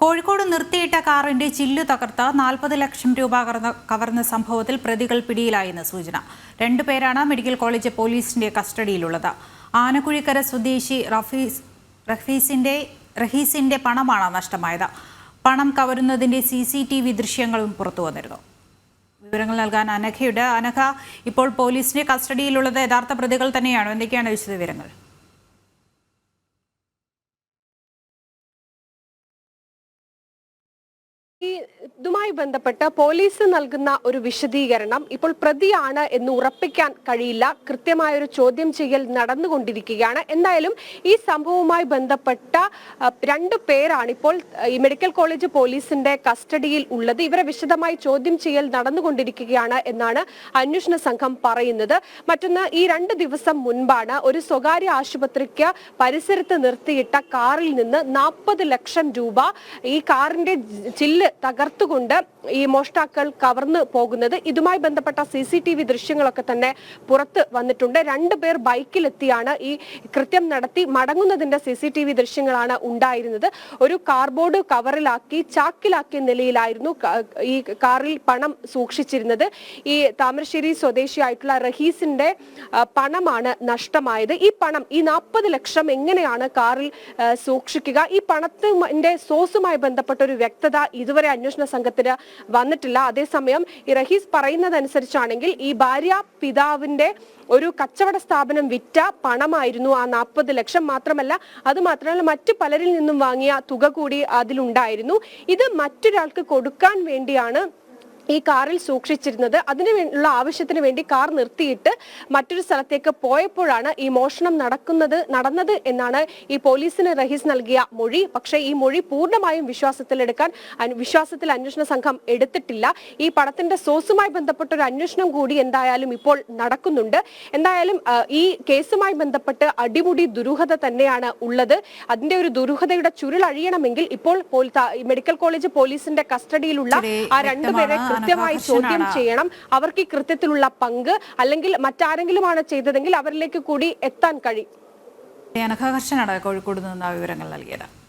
കോഴിക്കോട് നിർത്തിയിട്ട കാറിന്റെ ചില്ല് തകർത്ത് നാൽപ്പത് ലക്ഷം രൂപ കവർന്ന സംഭവത്തിൽ പ്രതികൾ പിടിയിലായെന്ന് സൂചന. രണ്ടുപേരാണ് മെഡിക്കൽ കോളേജ് പോലീസിന്റെ കസ്റ്റഡിയിലുള്ളത്. ആനക്കുഴിക്കര സ്വദേശി റഫീസ് റഫീസിന്റെ റഹീസിന്റെ പണമാണ് നഷ്ടമായത്. പണം കവരുന്നതിന്റെ സി സി ടി വി ദൃശ്യങ്ങളും പുറത്തു വന്നിരുന്നു. വിവരങ്ങൾ നൽകാൻ അനഘയുണ്ട്. അനഘ ഇപ്പോൾ പോലീസിന്റെ കസ്റ്റഡിയിലുള്ളത് യഥാർത്ഥ പ്രതികൾ തന്നെയാണോ? എന്തൊക്കെയാണ് വിശദവിവരങ്ങൾ? ഈ ഇതുമായി ബന്ധപ്പെട്ട് പോലീസ് നൽകുന്ന ഒരു വിശദീകരണം ഇപ്പോൾ പ്രതിയാണ് എന്ന് ഉറപ്പിക്കാൻ കഴിയില്ല. കൃത്യമായ ഒരു ചോദ്യം ചെയ്യൽ നടന്നുകൊണ്ടിരിക്കുകയാണ്. എന്തായാലും ഈ സംഭവവുമായി ബന്ധപ്പെട്ട രണ്ട് പേരാണ് ഇപ്പോൾ ഈ മെഡിക്കൽ കോളേജ് പോലീസിന്റെ കസ്റ്റഡിയിൽ ഉള്ളത്. ഇവരെ വിശദമായി ചോദ്യം ചെയ്യൽ നടന്നുകൊണ്ടിരിക്കുകയാണ് എന്നാണ് അന്വേഷണ സംഘം പറയുന്നത്. മറ്റൊന്ന് ഈ രണ്ട് ദിവസം മുൻപാണ് ഒരു സ്വകാര്യ ആശുപത്രിക്ക് പരിസരത്ത് നിർത്തിയിട്ട കാറിൽ നിന്ന് നാൽപ്പത് ലക്ഷം രൂപ ഈ കാറിന്റെ ചില്ല് തകർത്തുകൊണ്ട് ഈ മോഷ്ടാക്കൾ കവർന്നു പോകുന്നത്. ഇതുമായി ബന്ധപ്പെട്ട സി സി ടി വി ദൃശ്യങ്ങളൊക്കെ തന്നെ പുറത്ത് വന്നിട്ടുണ്ട്. രണ്ടു പേർ ബൈക്കിലെത്തിയാണ് ഈ കൃത്യം നടത്തി മടങ്ങുന്നതിന്റെ സി സി ടി വി ദൃശ്യങ്ങളാണ് ഉണ്ടായിരുന്നത്. ഒരു കാർബോർഡ് കവറിലാക്കി ചാക്കിലാക്കിയ നിലയിലായിരുന്നു ഈ കാറിൽ പണം സൂക്ഷിച്ചിരുന്നത്. ഈ താമരശ്ശേരി സ്വദേശിയായിട്ടുള്ള റഹീസിന്റെ പണമാണ് നഷ്ടമായത്. ഈ പണം ഈ നാൽപ്പത് ലക്ഷം എങ്ങനെയാണ് കാറിൽ സൂക്ഷിക്കുക? ഈ പണത്തിന്റെ സോഴ്സുമായി ബന്ധപ്പെട്ട ഒരു വ്യക്തത ഇതുവരെ അന്വേഷണ സംഘത്തിന് വന്നിട്ടില്ല. അതേസമയം ഈ റഹീസ് പറയുന്നതനുസരിച്ചാണെങ്കിൽ ഈ ഭാര്യ പിതാവിന്റെ ഒരു കച്ചവട സ്ഥാപനം വിറ്റ പണമായിരുന്നു ആ നാൽപ്പത് ലക്ഷം. മാത്രമല്ല അത് മാത്രമല്ല മറ്റു പലരിൽ നിന്നും വാങ്ങിയ തുക കൂടി അതിലുണ്ടായിരുന്നു. ഇത് മറ്റൊരാൾക്ക് കൊടുക്കാൻ വേണ്ടിയാണ് ഈ കാറിൽ സൂക്ഷിച്ചിരുന്നത്. അതിന് വേണ്ടിയുള്ള ആവശ്യത്തിന് വേണ്ടി കാർ നിർത്തിയിട്ട് മറ്റൊരു സ്ഥലത്തേക്ക് പോയപ്പോഴാണ് ഈ മോഷണം നടക്കുന്നത് നടന്നത് എന്നാണ് ഈ പോലീസിന് റഹീസ് നൽകിയ മൊഴി. പക്ഷേ ഈ മൊഴി പൂർണമായും വിശ്വാസത്തിലെടുക്കാൻ എടുക്കാൻ വിശ്വാസത്തിൽ അന്വേഷണ സംഘം എടുത്തിട്ടില്ല. ഈ പടത്തിന്റെ സോഴ്സുമായി ബന്ധപ്പെട്ട ഒരു അന്വേഷണം കൂടി എന്തായാലും ഇപ്പോൾ നടക്കുന്നുണ്ട്. എന്തായാലും ഈ കേസുമായി ബന്ധപ്പെട്ട് അടിമുടി ദുരൂഹത തന്നെയാണ് ഉള്ളത്. അതിന്റെ ഒരു ദുരൂഹതയുടെ ചുരുൾ അഴിയണമെങ്കിൽ ഇപ്പോൾ മെഡിക്കൽ കോളേജ് പോലീസിന്റെ കസ്റ്റഡിയിലുള്ള ആ രണ്ടുപേരെ. കൃത്യമായി ചോദ്യം. ചെയ്യണം. അവർക്ക് ഈ കൃത്യത്തിലുള്ള പങ്ക് അല്ലെങ്കിൽ മറ്റാരെങ്കിലുമാണ് ചെയ്തതെങ്കിൽ അവരിലേക്ക് കൂടി എത്താൻ കഴിയും. കോഴിക്കോട് നിന്ന് വിവരങ്ങൾ നൽകിയത്.